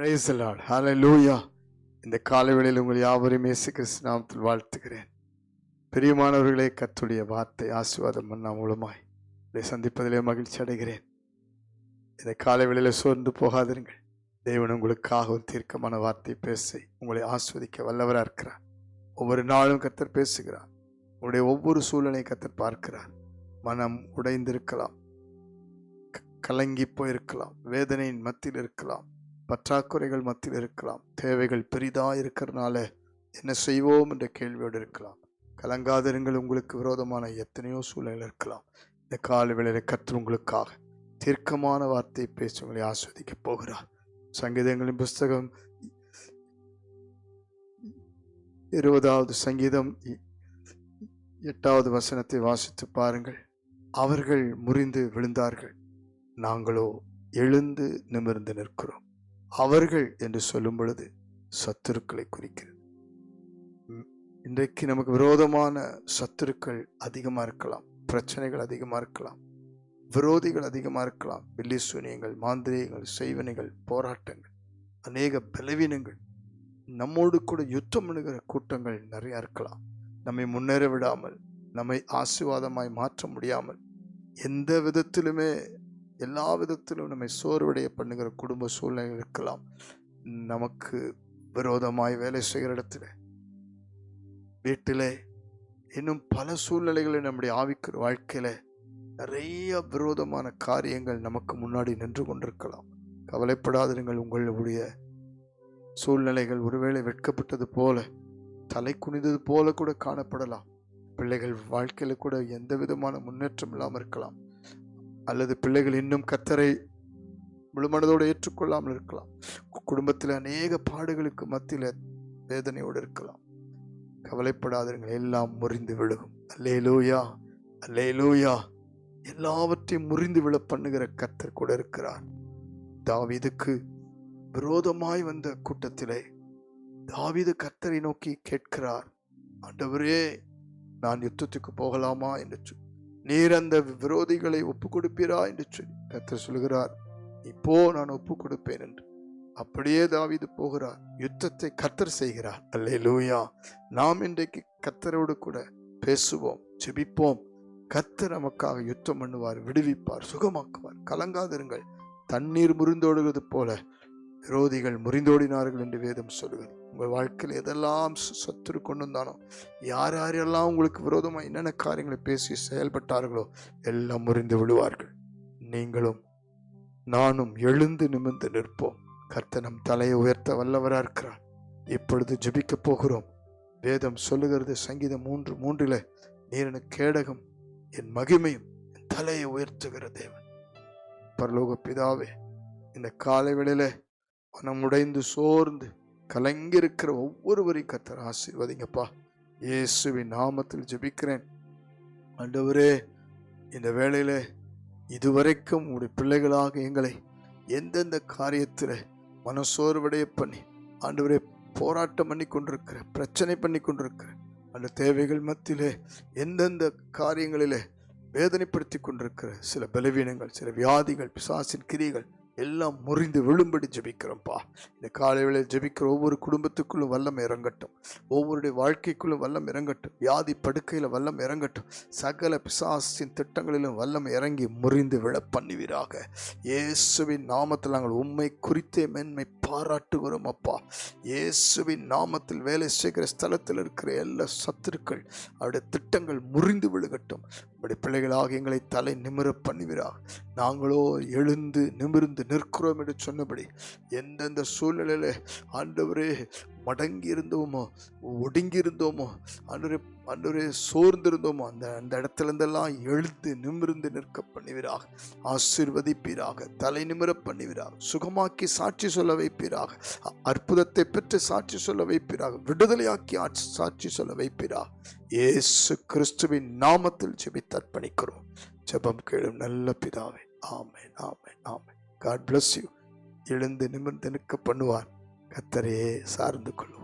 Price Lord லூயா இந்த காலவேளையில் உங்கள் யாவரையும் இயேசு கிறிஸ்து நாமத்தில் வாழ்த்துகிறேன். பிரியமானவர்களே கத்துடைய வார்த்தை ஆசீர்வாதம் பண்ணா மூலமாய் இதை சந்திப்பதிலே மகிழ்ச்சி அடைகிறேன். இந்த காலவேளையில் சோர்ந்து போகாதிருங்கள். தேவன் உங்களுக்காகவும் தீர்க்கமான வார்த்தை பேசி உங்களை ஆஸ்வதிக்க வல்லவராக இருக்கிறார். ஒவ்வொரு நாளும் கத்தர் பேசுகிறார். உங்களுடைய ஒவ்வொரு சூழ்நிலையை கத்தர் பார்க்கிறார். மனம் உடைந்திருக்கலாம். க- கலங்கி போயிருக்கலாம். வேதனையின் மத்தியில் இருக்கலாம். பற்றாக்குறைகள் மத்தியில் இருக்கலாம். தேவைகள் பெரிதாக இருக்கிறனால என்ன செய்வோம் என்ற கேள்வியோடு இருக்கலாம். கலங்காதிருங்கள் உங்களுக்கு விரோதமான எத்தனையோ சூழ்நிலை இருக்கலாம். இந்த கால வேளையில கற்று உங்களுக்காக தீர்க்கமான வார்த்தை பேசி உங்களை ஆஸ்வதிக்க போகிறார். சங்கீதங்களின் புஸ்தகம் இருபதாவது சங்கீதம் இ- எட்டாவது வசனத்தை வாசித்து பாருங்கள். அவர்கள் முறிந்து விழுந்தார்கள். நாங்களோ எழுந்து நிமிர்ந்து நிற்கிறோம். அவர்கள் என்று சொல்லும் பொழுது சத்துருக்களை குறிக்கிறது. இன்றைக்கு நமக்கு விரோதமான சத்துருக்கள் அதிகமாக இருக்கலாம் பிரச்சனைகள் அதிகமாக இருக்கலாம் விரோதிகள் அதிகமாக இருக்கலாம் பில்லி சூனியங்கள் மாந்திரியங்கள் செய்வனைகள் போராட்டங்கள் அநேக பலவீனங்கள் நம்மோடு கூட யுத்தம் பண்ணுகிற கூட்டங்கள் நிறையா இருக்கலாம். நம்மை முன்னேற விடாமல் நம்மை ஆசீர்வாதமாய் மாற்ற முடியாமல் எந்த விதத்திலுமே எல்லா விதத்திலும் நம்மை சோர்வடைய பண்ணுகிற குடும்ப சூழ்நிலை இருக்கலாம். நமக்கு விரோதமாய் வேலை செய்கிற இடத்துல வீட்டிலே இன்னும் பல சூழ்நிலைகளை நம்முடைய ஆவிக்கிற வாழ்க்கையில் நிறைய விரோதமான காரியங்கள் நமக்கு முன்னாடி நின்று கொண்டிருக்கலாம். கவலைப்படாதிருங்கள் உங்களுடைய சூழ்நிலைகள் ஒருவேளை வெட்கப்பட்டது போல தலை குனிந்தது போல கூட காணப்படலாம். பிள்ளைகள் வாழ்க்கையில் கூட எந்த விதமான முன்னேற்றம் இல்லாமல் இருக்கலாம். அல்லது பிள்ளைகள் இன்னும் கத்தரை முழுமனதோடு ஏற்றுக்கொள்ளாமல் இருக்கலாம். குடும்பத்தில் அநேக பாடுகளுக்கு மத்தியில் வேதனையோடு இருக்கலாம். கவலைப்படாதீர்கள் எல்லாம் முறிந்து விழுகும். அல்லேலூயா அல்லேலூயா. எல்லாவற்றையும் முறிந்து விழ பண்ணுகிற கத்தர் கூட இருக்கிறார். தாவிதுக்கு விரோதமாய் வந்த கூட்டத்திலே தாவீது கத்தரை நோக்கி கேட்கிறார் ஆண்டவரே நான் யுத்தத்துக்கு போகலாமா? என்று நீர் அந்த விரோதிகளை ஒப்பு கொடுப்பீரா என்று சொல்லி கத்தர் சொல்கிறார் இப்போ நான் ஒப்பு கொடுப்பேன் என்று. அப்படியே தாவிது போகிறார் யுத்தத்தை கத்தர் செய்கிறார். அல்லேலூயா. நாம் இன்றைக்கு கத்தரோடு கூட பேசுவோம் செபிப்போம் கத்தர் நமக்காக யுத்தம் பண்ணுவார் விடுவிப்பார் சுகமாக்குவார். கலங்காதிருங்கள். தண்ணீர் முறிந்தோடுவது போல விரோதிகள் முறிந்தோடினார்கள் என்று வேதம் சொல்கிறது உங்கள் வாழ்க்கையில் எதெல்லாம் ச- சத்துரு கொண்டு வந்தானோ யார் யாரெல்லாம் உங்களுக்கு விரோதமாக என்னென்ன காரியங்களை பேசி செயல்பட்டார்களோ எல்லாம் முறிந்து விடுவார்கள். நீங்களும் நானும் எழுந்து நிமிர்ந்து நிற்போம். கர்த்தனம் நம் தலையை உயர்த்த வல்லவராக இருக்கிறார். இப்பொழுது ஜெபிக்க போகிறோம். வேதம் சொல்லுகிறது சங்கீதம் மூன்று மூன்றில் நீரின கேடகம் என் மகிமையும் என் தலையை உயர்த்துகிற தேவன். பரலோக பிதாவே இந்த காலை வேளையில் மனம் உடைந்து சோர்ந்து கலங்கியிருக்கிற ஒவ்வொருவரையும் கத்தர் ஆசீர்வதிங்கப்பா. இயேசுவின் நாமத்தில் ஜெபிக்கிறேன். ஆண்டவரே இந்த வேளையில இதுவரைக்கும் உடைய பிள்ளைகளாக எங்களை எந்தெந்த காரியத்தில் மனசோர்வடைய பண்ணி ஆண்டவரே போராட்டம் பண்ணி கொண்டிருக்கிற பிரச்சனை பண்ணி கொண்டிருக்கிற அந்த தேவைகள் மத்தியிலே எந்தெந்த காரியங்களிலே வேதனைப்படுத்தி கொண்டிருக்கிற சில பலவீனங்கள் சில வியாதிகள் பிசாசின் கிரிகள் எல்லாம் முறிந்து விழும்படி ஜெபிக்கிறோம்ப்பா. இந்த காலை வேளையில் ஜெபிக்கிற ஒவ்வொரு குடும்பத்துக்குள்ளும் வல்லம் இறங்கட்டும். ஒவ்வொருடைய வாழ்க்கைக்குள்ளும் வல்லம் இறங்கட்டும். வியாதி படுக்கையில் வல்லம் இறங்கட்டும். சகல பிசாசின் திட்டங்களிலும் வல்லம் இறங்கி முறிந்து விழ பண்ணுவீராக. இயேசுவின் நாமத்தில் நாங்கள் உண்மை குறித்தே மேன்மை பாராட்டுகிறோம் அப்பா. இயேசுவின் நாமத்தில் வேலை செய்கிற ஸ்தலத்தில் இருக்கிற எல்லா சத்துருக்கள் அவருடைய திட்டங்கள் முறிந்து விழுகட்டும். உடைய பிள்ளைகளாக எங்களை தலை நிமிர பண்ணுவீராக. நாங்களோ எழுந்து நிமிர்ந்து நிற்கிறோம் என்று சொன்னபடி எந்தெந்த சூழ்நிலையில் ஆண்டவரே மடங்கி இருந்தோமோ ஒடுங்கி இருந்தோமோ ஆண்டவரே ஆண்டவரே சோர்ந்திருந்தோமோ அந்த அந்த இடத்துல இருந்தெல்லாம் எழுந்து நிமிர்ந்து நிற்க பண்ணுவீராக. ஆசீர்வதிப்பீராக தலை நிமிர பண்ணுவீராக. சுகமாக்கி சாட்சி சொல்ல வைப்பீராக. அற்புதத்தை பெற்று சாட்சி சொல்ல வைப்பீராக. விடுதலையாக்கி ஆட்சி சாட்சி சொல்ல வைப்பீராக. இயேசு கிறிஸ்துவின் நாமத்தில் ஜெபி அர்ப்பணிக்கிறோம். ஜெபம் கேளும் நல்ல பிதாவே. ஆமை ஆமை ஆமை காட் பிளஸ் யூ எழுந்து நிமிர்ந்து நிற்க பண்ணுவார். கத்தரையே சார்ந்து கொள்ளும்.